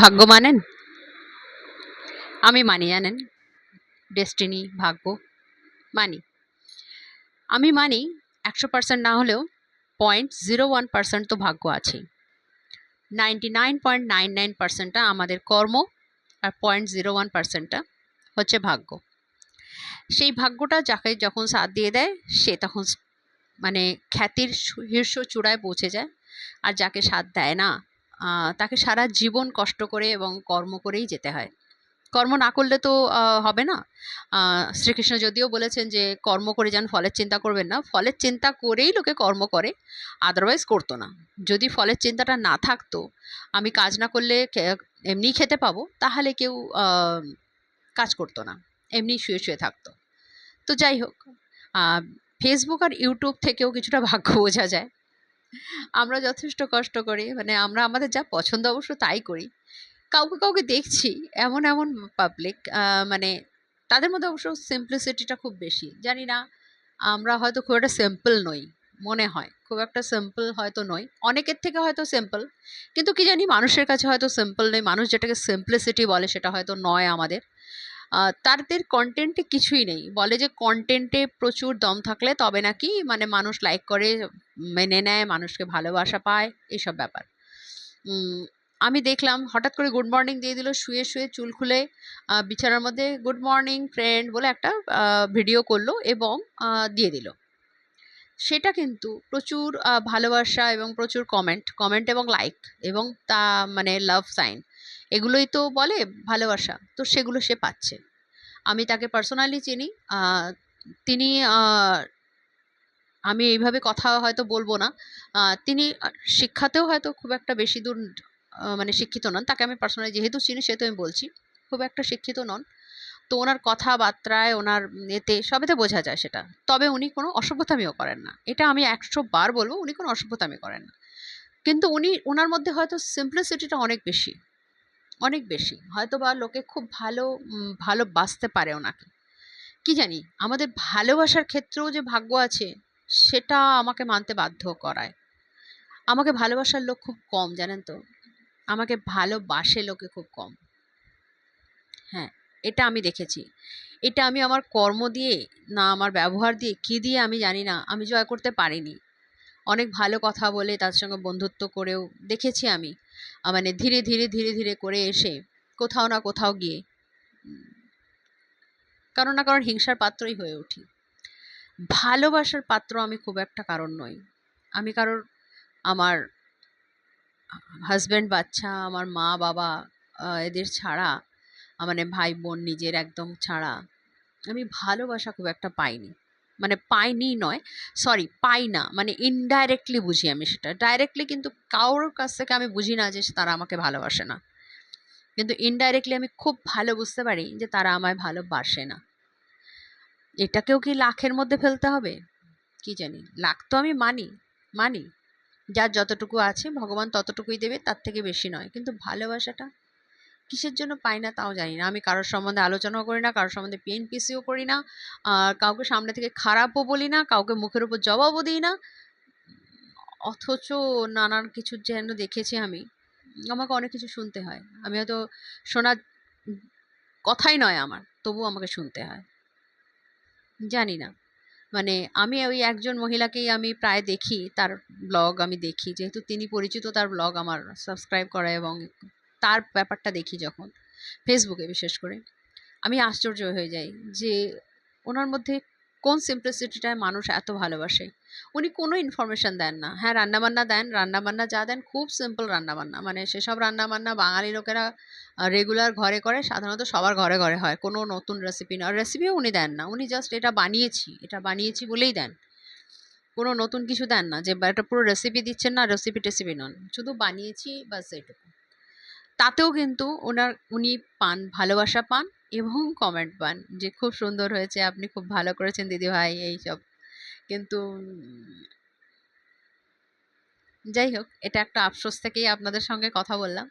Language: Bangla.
ভাগ্য মানেন আমি মানি, জানেন? ডেস্টিনি ভাগ্য, মানি। আমি মানি, একশো পার্সেন্ট না হলেও পয়েন্ট জিরো ওয়ান পার্সেন্ট তো ভাগ্য আছে ninety nine point nine nine পার্সেন্টটা আমাদের কর্ম আর পয়েন্ট জিরো ওয়ান পার্সেন্টটা হচ্ছে ভাগ্য। সেই ভাগ্যটা যাকে যখন সাথ দিয়ে দেয়, সে তখন মানে খ্যাতির শীর্ষ চূড়ায় পৌঁছে যায়। আর যাকে সাথ দেয় না তাকে সারা জীবন কষ্ট করে এবং কর্ম করেই যেতে হয়। কর্ম না করলে তো হবে না। শ্রীকৃষ্ণ যদিও বলেছেন যে, কর্ম করে যান, ফলের চিন্তা করবেন না। ফলের চিন্তা করেই লোকে কর্ম করে আদারওয়াইজ করতো না। যদি ফলের চিন্তাটা না থাকতো, আমি কাজ না করলে এমনি খেতে পাবো, তাহলে কেউ কাজ করতো না। এমনি শুয়ে শুয়ে থাকতো। তো যাই হোক ফেসবুক আর ইউটিউব থেকেও কিছুটা ভাগ্য বোঝা যায়। আমরা যথেষ্ট কষ্ট করি। মানে আমরা আমাদের যা পছন্দ অবশ্য তাই করি। কাউকে কাউকে দেখছি এমন এমন পাবলিক মানে তাদের মধ্যে অবশ্য সিম্পলিসিটিটা খুব বেশি। জানি না, আমরা হয়তো খুব একটা সিম্পল নই, মনে হয়। খুব একটা সিম্পল হয়তো নই। অনেকের থেকে হয়তো সিম্পল কিন্তু কি জানি মানুষের কাছে হয়তো সিম্পল নয়। মানুষ যেটাকে সিম্পলিসিটি বলে সেটা হয়তো নয় আমাদের। তাদের কন্টেন্টে কিছুই নেই। বলে যে কন্টেন্টে প্রচুর দম থাকলে তবে নাকি মানে মানুষ লাইক করে, মেনে নেয়, মানুষকে ভালোবাসা পায়, এসব ব্যাপার। আমি দেখলাম হঠাৎ করে গুড মর্নিং দিয়ে দিল, শুয়ে শুয়ে চুল খুলে বিছানার মধ্যে গুড মর্নিং ফ্রেন্ড বলে একটা ভিডিও করল এবং দিয়ে দিল। সেটা কিন্তু প্রচুর ভালোবাসা এবং প্রচুর কমেন্ট কমেন্ট এবং লাইক এবং তা মানে লাভ সাইন এগুলোই তো বলে ভালোবাসা, তো সেগুলো সে পাচ্ছে। আমি তাকে পার্সোনালি চিনি তিনি আমি এইভাবে কথা হয়তো বলব না তিনি শিক্ষাতেও হয়তো খুব একটা বেশি দূর মানে শিক্ষিত নন, তাকে আমি পার্সোনালি যেহেতু চিনি সেহেতু আমি বলছি, খুব একটা শিক্ষিত নন। তো ওনার কথাবার্তায়, ওনার এতে সবেতে বোঝা যায় সেটা। তবে উনি কোনো অসভ্যতামিও করেন না। এটা আমি একশো বার বলব, উনি কোনো অসভ্যতামি করেন না। কিন্তু উনি, ওনার মধ্যে হয়তো সিম্পলিসিটিটা অনেক বেশি। অনেক বেশি। হয়তো বা লোকে খুব ভালো ভালোবাসতে পারে ওনাকে। কি জানি, আমাদের ভালোবাসার ক্ষেত্রেও যে ভাগ্য আছে, সেটা আমাকে মানতে বাধ্য করায়। আমাকে ভালোবাসার লোক খুব কম, জানেন তো? আমাকে ভালোবাসে লোকে খুব কম। হ্যাঁ এটা আমি দেখেছি। এটা আমি আমার কর্ম দিয়ে, না আমার ব্যবহার দিয়ে, কী দিয়ে আমি জানি না, আমি জয় করতে পারিনি। অনেক ভালো কথা বলে, তার সঙ্গে বন্ধুত্ব করেও দেখেছি আমি। মানে ধীরে ধীরে ধীরে ধীরে করে এসে কোথাও না কোথাও গিয়ে কারণ না কারণ হিংসার পাত্রই হয়ে উঠি। ভালোবাসার পাত্র আমি খুব একটা কারণ নই। আমি কারোর, আমার হাজব্যান্ড বাচ্চা, আমার মা, বাবা এদের ছাড়া মানে ভাই, বোন, নিজের একদম ছাড়া আমি ভালোবাসা খুব একটা পাইনি। মানে পাইনি নয় সরি পাই না মানে ইনডাইরেক্টলি বুঝি আমি সেটা। ডাইরেক্টলি কিন্তু কারোর কাছ থেকে আমি বুঝি না যে তারা আমাকে ভালোবাসে না। কিন্তু ইনডাইরেক্টলি আমি খুব ভালো বুঝতে পারি যে তারা আমায় ভালোবাসে না। এটাকেও কি লাখের মধ্যে ফেলতে হবে? কি জানি, লাখ তো আমি মানি মানি। যার যতটুকু আছে, ভগবান ততটুকুই দেবে, তার থেকে বেশি নয়। কিন্তু ভালোবাসাটা কিসের জন্য পাই না তাও জানি না। আমি কারোর সম্বন্ধে আলোচনাও করি না, কারোর সম্বন্ধে পিএনপিসিও করি না, আর কাউকে সামনে থেকে খারাপও বলি না, কাউকে মুখের উপর জবাবও দিই না। অথচ নানান কিছু যেন দেখেছি আমি, আমাকে অনেক কিছু শুনতে হয়। আমি হয়তো শোনার কথাই নয় আমার, তবুও আমাকে শুনতে হয়। জানি না। মানে আমি ওই একজন মহিলাকেই আমি প্রায় দেখি, তার ব্লগ আমি দেখি, যেহেতু তিনি পরিচিত, তার ব্লগ আমার সাবস্ক্রাইব করা এবং তার ব্যাপারটা দেখি যখন, ফেসবুকে বিশেষ করে। আমি আশ্চর্য হয়ে যাই যে ওনার মধ্যে কোন সিম্পলিসিটিটায় মানুষ এত ভালোবাসে। উনি কোনো ইনফরমেশন দেন না। হ্যাঁ রান্নাবান্না দেন, রান্নাবান্না যা দেন খুব সিম্পল রান্নাবান্না। মানে সেসব রান্নাবান্না বাঙালি লোকেরা রেগুলার ঘরে করে, সাধারণত সবার ঘরে ঘরে হয়। কোনো নতুন রেসিপি না। রেসিপিও উনি দেন না। উনি জাস্ট এটা বানিয়েছি এটা বানিয়েছি বলেই দেন। কোনো নতুন কিছু দেন না। যে একটা পুরো রেসিপি দিচ্ছেন না রেসিপি টেসিপি নন। শুধু বানিয়েছি, বাস এইটুকু। তাতেও কিন্তু ওনার, উনি পান, ভালোবাসা পান এবং কমেন্ট পান যে খুব সুন্দর হয়েছে, আপনি খুব ভালো করেছেন দিদি দিদিভাই, এইসব। কিন্তু যাই হোক, এটা একটা আফসোস থেকেই আপনাদের সঙ্গে কথা বললাম।